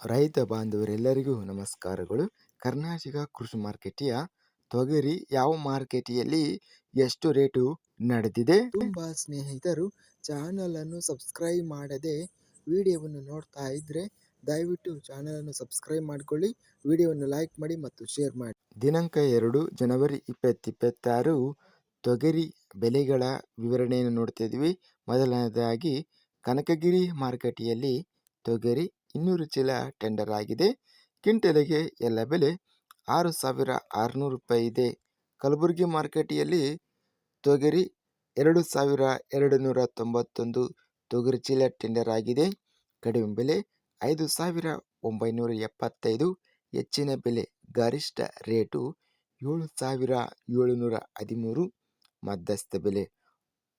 ರೈತ ಬಾಂಧವರೆಲ್ಲರಿಗೂ ನಮಸ್ಕಾರಗಳು. ಕರ್ನಾಟಕ ಕೃಷಿ ಮಾರ್ಕೆಟಿಯ ತೊಗರಿ ಯಾವ ಮಾರ್ಕೆಟಿಯಲ್ಲಿ ಎಷ್ಟು ರೇಟು ನಡೆದಿದೆ? ತುಂಬ ಸ್ನೇಹಿತರು ಚಾನಲನ್ನು ಸಬ್ಸ್ಕ್ರೈಬ್ ಮಾಡದೆ ವಿಡಿಯೋವನ್ನು ನೋಡ್ತಾ ಇದ್ರೆ ದಯವಿಟ್ಟು ಚಾನಲನ್ನು ಸಬ್ಸ್ಕ್ರೈಬ್ ಮಾಡಿಕೊಳ್ಳಿ ವಿಡಿಯೋವನ್ನು ಲೈಕ್ ಮಾಡಿ ಮತ್ತು ಶೇರ್ ಮಾಡಿ. ದಿನಾಂಕ ಎರಡು ಜನವರಿ ಇಪ್ಪತ್ತಿಪ್ಪತ್ತಾರು ತೊಗರಿ ಬೆಲೆಗಳ ವಿವರಣೆಯನ್ನು ನೋಡ್ತಾ ಇದ್ವಿ. ಮೊದಲನೇದಾಗಿ ಕನಕಗಿರಿ ಮಾರುಕಟ್ಟೆಯಲ್ಲಿ ತೊಗರಿ ಇನ್ನೂರು ಚೀಲ ಟೆಂಡರ್ ಆಗಿದೆ. ಕ್ವಿಂಟಲಿಗೆ ಎಲ್ಲ ಬೆಲೆ ಆರು ಸಾವಿರ ಆರುನೂರು ರೂಪಾಯಿ ಇದೆ. ಕಲಬುರಗಿ ಮಾರ್ಕೆಟಿಯಲ್ಲಿ ತೊಗರಿ ಎರಡು ಸಾವಿರ ಎರಡು ನೂರ ತೊಂಬತ್ತೊಂದು ತೊಗರಿ ಚೀಲ ಟೆಂಡರ್ ಆಗಿದೆ. ಕಡಿಮೆ ಬೆಲೆ ಐದು ಸಾವಿರ ಒಂಬೈನೂರ ಎಪ್ಪತ್ತೈದು. ಹೆಚ್ಚಿನ ಬೆಲೆ ಗರಿಷ್ಠ ರೇಟು ಏಳು ಸಾವಿರ ಏಳುನೂರ ಹದಿಮೂರು. ಮಧ್ಯಸ್ಥ ಬೆಲೆ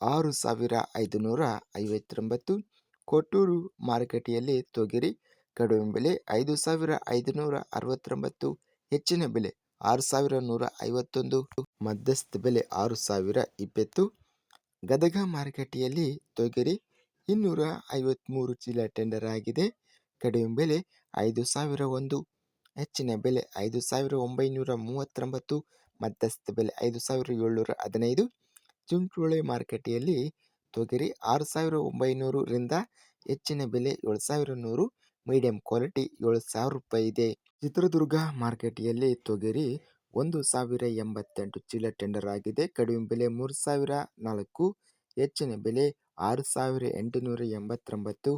ಆರು ಸಾವಿರ ಐದುನೂರ ಐವತ್ತೊಂಬತ್ತು. ಕೊಟ್ಟೂರು ಮಾರುಕಟ್ಟೆಯಲ್ಲಿ ತೊಗರಿ ಕಡಿಮೆ ಬೆಲೆ ಐದು ಸಾವಿರ ಐದುನೂರ ಅರವತ್ತೊಂಬತ್ತು, ಹೆಚ್ಚಿನ ಬೆಲೆ ಆರು ಸಾವಿರ ನೂರ ಐವತ್ತೊಂದು, ಮಧ್ಯಸ್ಥ ಬೆಲೆ ಆರು ಸಾವಿರ ಇಪ್ಪತ್ತು. ಗದಗ ಮಾರುಕಟ್ಟೆಯಲ್ಲಿ ತೊಗರಿ ಇನ್ನೂರ ಐವತ್ತ್ಮೂರು ಚೀಲ ಟೆಂಡರ್ ಆಗಿದೆ. ಕಡಿಮೆ ಬೆಲೆ ಐದು ಸಾವಿರ ಒಂದು, ಹೆಚ್ಚಿನ ಬೆಲೆ ಐದು ಸಾವಿರ ಒಂಬೈನೂರ ಮೂವತ್ತೊಂಬತ್ತು, ಮಧ್ಯಸ್ಥ ಬೆಲೆ ಐದು ಸಾವಿರ ಏಳ್ನೂರ ಹದಿನೈದು. ಚುಂಚೋಳಿ ಮಾರುಕಟ್ಟೆಯಲ್ಲಿ ತೊಗರಿ ಆರು ಸಾವಿರ ಒಂಬೈನೂರರಿಂದ ಹೆಚ್ಚಿನ ಬೆಲೆ ಏಳು ಸಾವಿರ ನೂರು ಮೀಡಿಯಂ ಕ್ವಾಲಿಟಿ ಏಳು ಸಾವಿರ ರೂಪಾಯಿ ಇದೆ. ಚಿತ್ರದುರ್ಗ ಮಾರ್ಕೆಟಿಯಲ್ಲಿ ತೊಗರಿ, ಒಂದು ಸಾವಿರ ಎಂಬತ್ತೆಂಟು ಚೀಲ ಟೆಂಡರ್ ಆಗಿದೆ. ಕಡಿಮೆ ಬೆಲೆ ಮೂರು ಸಾವಿರ ನಾಲ್ಕು, ಹೆಚ್ಚಿನ ಬೆಲೆ ಆರು ಸಾವಿರ ಎಂಟುನೂರ ಎಂಬತ್ತೊಂಬತ್ತು,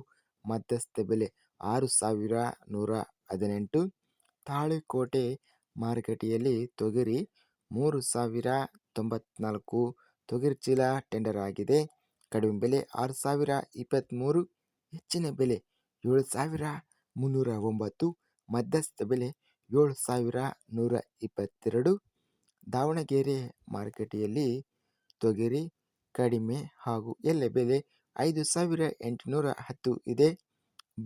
ಮಧ್ಯಸ್ಥ ಬೆಲೆ ಆರು ಸಾವಿರ ನೂರ ಹದಿನೆಂಟು. ತಾಳಿಕೋಟೆ ಮಾರುಕಟ್ಟೆಯಲ್ಲಿ ತೊಗರಿ ಮೂರು ಸಾವಿರ ತೊಂಬತ್ನಾಲ್ಕು ತೊಗರಿ ಚೀಲ ಟೆಂಡರ್ ಆಗಿದೆ. ಕಡಿಮೆ ಬೆಲೆ ಆರು ಸಾವಿರ ಇಪ್ಪತ್ತ್ಮೂರು ಹೆಚ್ಚಿನ ಬೆಲೆ ಏಳು ಸಾವಿರ ಮುನ್ನೂರ ಒಂಬತ್ತು, ಮಧ್ಯಸ್ಥ ಬೆಲೆ ಏಳು ಸಾವಿರ ನೂರ ಇಪ್ಪತ್ತೆರಡು. ದಾವಣಗೆರೆ ಮಾರುಕಟ್ಟೆಯಲ್ಲಿ ತೊಗರಿ ಕಡಿಮೆ ಹಾಗೂ ಎಲ್ಲ ಬೆಲೆ ಐದು ಸಾವಿರ ಎಂಟುನೂರ ಹತ್ತು ಇದೆ.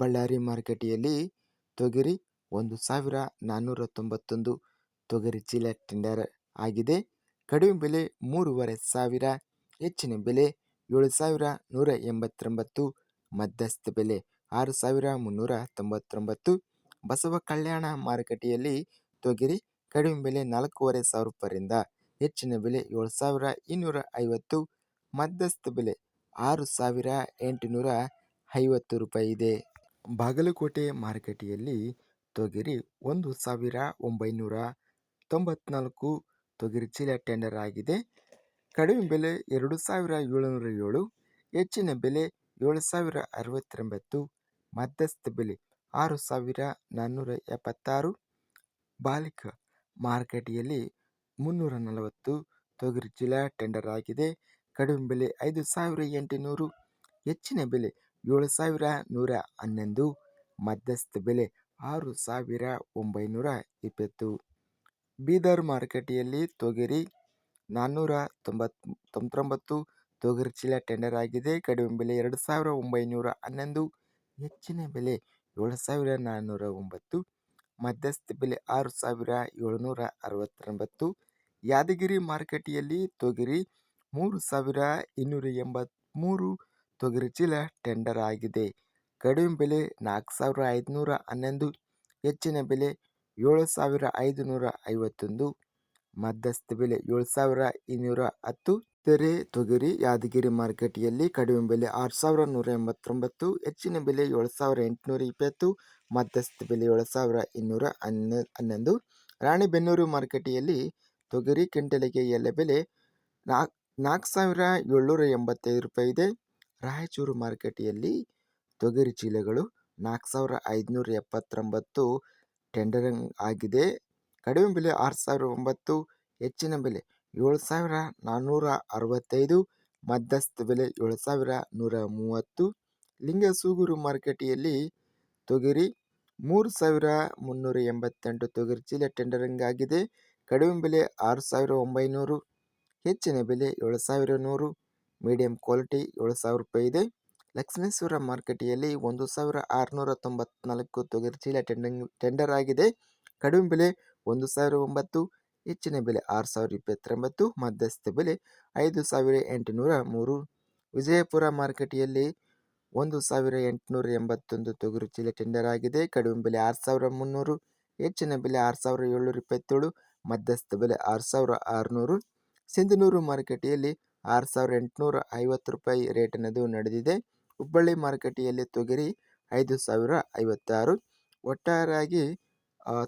ಬಳ್ಳಾರಿ ಮಾರುಕಟ್ಟೆಯಲ್ಲಿ ತೊಗರಿ ಒಂದು ಸಾವಿರ ನಾನ್ನೂರ ತೊಂಬತ್ತೊಂದು, ತೊಗರಿ ಚೀಲ ಟೆಂಡರ್ ಆಗಿದೆ. ಕಡಿಮೆ ಬೆಲೆ ಮೂರುವರೆ ಸಾವಿರ, ಹೆಚ್ಚಿನ ಬೆಲೆ ಏಳು ಸಾವಿರ ನೂರ ಎಂಬತ್ತೊಂಬತ್ತು ಮಧ್ಯಸ್ಥ ಬೆಲೆ, ಆರು ಸಾವಿರ ಮುನ್ನೂರ ತೊಂಬತ್ತೊಂಬತ್ತು ಬಸವ ಕಲ್ಯಾಣ ಮಾರುಕಟ್ಟೆಯಲ್ಲಿ ತೊಗರಿ ಕಡಿಮೆ ಬೆಲೆ ನಾಲ್ಕೂವರೆ ಸಾವಿರ ರೂಪಾಯಿಂದ ಹೆಚ್ಚಿನ ಬೆಲೆ ಏಳು ಸಾವಿರ ಇನ್ನೂರ ಐವತ್ತು ಮಧ್ಯಸ್ಥ ಬೆಲೆ, ಆರು ಸಾವಿರ ಎಂಟುನೂರ ಐವತ್ತು ರೂಪಾಯಿ ಇದೆ. ಬಾಗಲಕೋಟೆ ಮಾರುಕಟ್ಟೆಯಲ್ಲಿ ತೊಗರಿ ಒಂದು ಸಾವಿರ ಒಂಬೈನೂರ ತೊಂಬತ್ನಾಲ್ಕು ತೊಗರಿ ಚೀಲ ಟೆಂಡರ್ ಆಗಿದೆ. ಕಡಿಮೆ ಬೆಲೆ ಎರಡು ಸಾವಿರ ಏಳುನೂರ ಏಳು, ಹೆಚ್ಚಿನ ಬೆಲೆ ಏಳು ಸಾವಿರ ಅರವತ್ತೊಂಬತ್ತು, ಮಧ್ಯಸ್ಥ ಬೆಲೆ ಆರು ಸಾವಿರ ನಾನ್ನೂರ ಎಪ್ಪತ್ತಾರು, ಬಾಲಿಕ ಮಾರುಕಟ್ಟೆಯಲ್ಲಿ ಮುನ್ನೂರ ನಲವತ್ತು, ತೊಗರಿ ಜಿಲ್ಲಾ ಟೆಂಡರ್ ಆಗಿದೆ. ಕಡಿಮೆ ಬೆಲೆ ಐದು ಸಾವಿರ ಎಂಟುನೂರು, ಹೆಚ್ಚಿನ ಬೆಲೆ ಏಳು ಸಾವಿರ ನೂರ ಹನ್ನೊಂದು, ಮಧ್ಯಸ್ಥ ಬೆಲೆ ಆರು ಸಾವಿರ ಒಂಬೈನೂರ ಇಪ್ಪತ್ತು. ಬೀದರ್ ಮಾರುಕಟ್ಟೆಯಲ್ಲಿ ತೊಗರಿ ನಾನ್ನೂರ ತೊಂಬತ್ ತೊಂಬತ್ತೊಂಬತ್ತು ತೊಗರಿ ಚೀಲ ಟೆಂಡರ್ ಆಗಿದೆ. ಕಡಿಮೆ ಬೆಲೆ ಎರಡು ಸಾವಿರ ಒಂಬೈನೂರ ಹನ್ನೊಂದು, ಹೆಚ್ಚಿನ ಬೆಲೆ ಏಳು ಸಾವಿರ ನಾನ್ನೂರ ಒಂಬತ್ತು ಮಧ್ಯಸ್ಥ ಬೆಲೆ ಆರು ಸಾವಿರ ಏಳುನೂರ ಅರವತ್ತೊಂಬತ್ತು ಯಾದಗಿರಿ ಮಾರುಕಟ್ಟೆಯಲ್ಲಿ ತೊಗರಿ ಮೂರು ಸಾವಿರ ಇನ್ನೂರ ಎಂಬತ್ತ್ಮೂರು ತೊಗರಿ ಚೀಲ ಟೆಂಡರ್ ಆಗಿದೆ. ಕಡಿಮೆ ಬೆಲೆ ನಾಲ್ಕು ಸಾವಿರ ಐದುನೂರ ಹನ್ನೊಂದು ಹೆಚ್ಚಿನ ಬೆಲೆ ಏಳು ಸಾವಿರ ಐದುನೂರ ಐವತ್ತೊಂದು ಮಧ್ಯಸ್ಥ ಬೆಲೆ ಏಳು ಸಾವಿರ ಇನ್ನೂರ ಹತ್ತು. ತೆರೆ, ತೊಗರಿ, ಯಾದಗಿರಿ ಮಾರುಕಟ್ಟೆಯಲ್ಲಿ ಕಡಿಮೆ ಬೆಲೆ ಆರು ಸಾವಿರ ನೂರ ಎಂಬತ್ತೊಂಬತ್ತು. ಹೆಚ್ಚಿನ ಬೆಲೆ ಏಳು ಸಾವಿರ ಎಂಟುನೂರ ಇಪ್ಪತ್ತು. ಮಧ್ಯಸ್ಥ ಬೆಲೆ ಏಳು ಸಾವಿರ ಇನ್ನೂರ ಹನ್ನ, ಹನ್ನೊಂದು. ರಾಣಿಬೆನ್ನೂರು ಮಾರುಕಟ್ಟೆಯಲ್ಲಿ ತೊಗರಿ ಕ್ವಿಂಟಲಿಗೆ ಎಲ್ಲ ಬೆಲೆ ನಾಲ್ಕು ನಾಲ್ಕು ಸಾವಿರ ಏಳ್ನೂರ ಎಂಬತ್ತೈದು ರೂಪಾಯಿ ಇದೆ. ರಾಯಚೂರು ಮಾರುಕಟ್ಟೆಯಲ್ಲಿ ತೊಗರಿ ಚೀಲಗಳು ನಾಲ್ಕು ಸಾವಿರ ಐದುನೂರ ಎಪ್ಪತ್ತೊಂಬತ್ತು. ಟೆಂಡರಿಂಗ್ ಆಗಿದೆ. ಕಡಿಮೆ ಬೆಲೆ ಆರು ಸಾವಿರ ಒಂಬತ್ತು, ಹೆಚ್ಚಿನ ಬೆಲೆ ಏಳು ಸಾವಿರ ನಾನ್ನೂರ ಅರವತ್ತೈದು, ಮಧ್ಯಸ್ಥ ಬೆಲೆ ಏಳು ಸಾವಿರ ನೂರ ಮೂವತ್ತು. ಲಿಂಗಸೂಗೂರು ಮಾರುಕಟ್ಟೆಯಲ್ಲಿ ತೊಗರಿ ಮೂರು ಸಾವಿರ ಮುನ್ನೂರ ಎಂಬತ್ತೆಂಟು ತೊಗರಿ ಚೀಲ ಟೆಂಡರಿಂಗ್ ಆಗಿದೆ. ಕಡಿಮೆ ಬೆಲೆ ಆರು ಸಾವಿರ ಒಂಬೈನೂರು, ಹೆಚ್ಚಿನ ಬೆಲೆ ಏಳು ಸಾವಿರ ನೂರು. ಮೀಡಿಯಂ ಕ್ವಾಲಿಟಿ ಏಳು ಸಾವಿರ ರೂಪಾಯಿ ಇದೆ. ಲಕ್ಷ್ಮೇಶ್ವರ ಮಾರುಕಟ್ಟೆಯಲ್ಲಿ ಒಂದು ಸಾವಿರ ಆರುನೂರ ತೊಂಬತ್ನಾಲ್ಕು ತೊಗರಿ ಚೀಲ ಟೆಂಡರಿಂಗ್, ಟೆಂಡರ್ ಆಗಿದೆ. ಕಡಿಮೆ ಬೆಲೆ ಒಂದು ಸಾವಿರ ಒಂಬತ್ತು, ಹೆಚ್ಚಿನ ಬೆಲೆ ಆರು ಸಾವಿರದ ಇಪ್ಪತ್ತೊಂಬತ್ತು, ಮಧ್ಯಸ್ಥ ಬೆಲೆ ಐದು ಸಾವಿರ ಎಂಟುನೂರ ಮೂರು. ವಿಜಯಪುರ ಮಾರುಕಟ್ಟೆಯಲ್ಲಿ ಒಂದು ಸಾವಿರ ಎಂಟುನೂರ ಎಂಬತ್ತೊಂದು ತೊಗರು ಚೀಲ ಟೆಂಡರ್ ಆಗಿದೆ. ಕಡಿಮೆ ಬೆಲೆ ಆರು ಸಾವಿರ ಮುನ್ನೂರು, ಹೆಚ್ಚಿನ ಬೆಲೆ ಆರು ಸಾವಿರ ಏಳ್ನೂರ ಇಪ್ಪತ್ತೇಳು, ಮಧ್ಯಸ್ಥ ಬೆಲೆ ಆರು ಸಾವಿರ ಆರುನೂರು. ಸಿಂಧನೂರು ಮಾರುಕಟ್ಟೆಯಲ್ಲಿ ಆರು ಸಾವಿರ ಎಂಟುನೂರ ಐವತ್ತು ರೂಪಾಯಿ ರೇಟ್ ಅನ್ನೋದು ನಡೆದಿದೆ. ಹುಬ್ಬಳ್ಳಿ ಮಾರುಕಟ್ಟೆಯಲ್ಲಿ ತೊಗರಿ ಐದು ಸಾವಿರ ಐವತ್ತಾರು. ಒಟ್ಟಾರೆಯಾಗಿ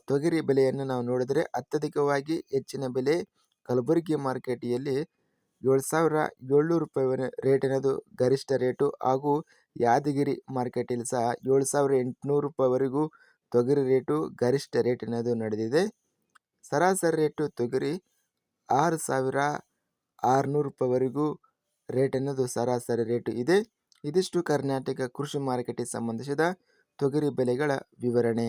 ತೊಗರಿ ಬೆಲೆಯನ್ನು ನಾವು ನೋಡಿದರೆ ಅತ್ಯಧಿಕವಾಗಿ ಹೆಚ್ಚಿನ ಬೆಲೆ ಕಲಬುರಗಿ ಮಾರುಕಟ್ಟೆಯಲ್ಲಿ ಏಳು ಸಾವಿರ ಏಳ್ನೂರು ರೂಪಾಯಿ ರೇಟ್ ಅನ್ನೋದು ಗರಿಷ್ಠ ರೇಟು ಹಾಗೂ ಯಾದಗಿರಿ ಮಾರ್ಕೆಟಲ್ಲಿ ಸಹ ಏಳು ಸಾವಿರ ಎಂಟುನೂರು ರೂಪಾಯಿವರೆಗೂ ತೊಗರಿ ರೇಟು ಗರಿಷ್ಠ ರೇಟ್ ಅನ್ನೋದು ನಡೆದಿದೆ. ಸರಾಸರಿ ರೇಟು ತೊಗರಿ ಆರು ಸಾವಿರ ಆರುನೂರು ರೂಪಾಯಿವರೆಗೂ ರೇಟ್ ಅನ್ನೋದು ಸರಾಸರಿ ರೇಟು ಇದೆ. ಇದಿಷ್ಟು ಕರ್ನಾಟಕ ಕೃಷಿ ಮಾರುಕಟ್ಟೆಗೆ ಸಂಬಂಧಿಸಿದ ತೊಗರಿ ಬೆಲೆಗಳ ವಿವರಣೆ.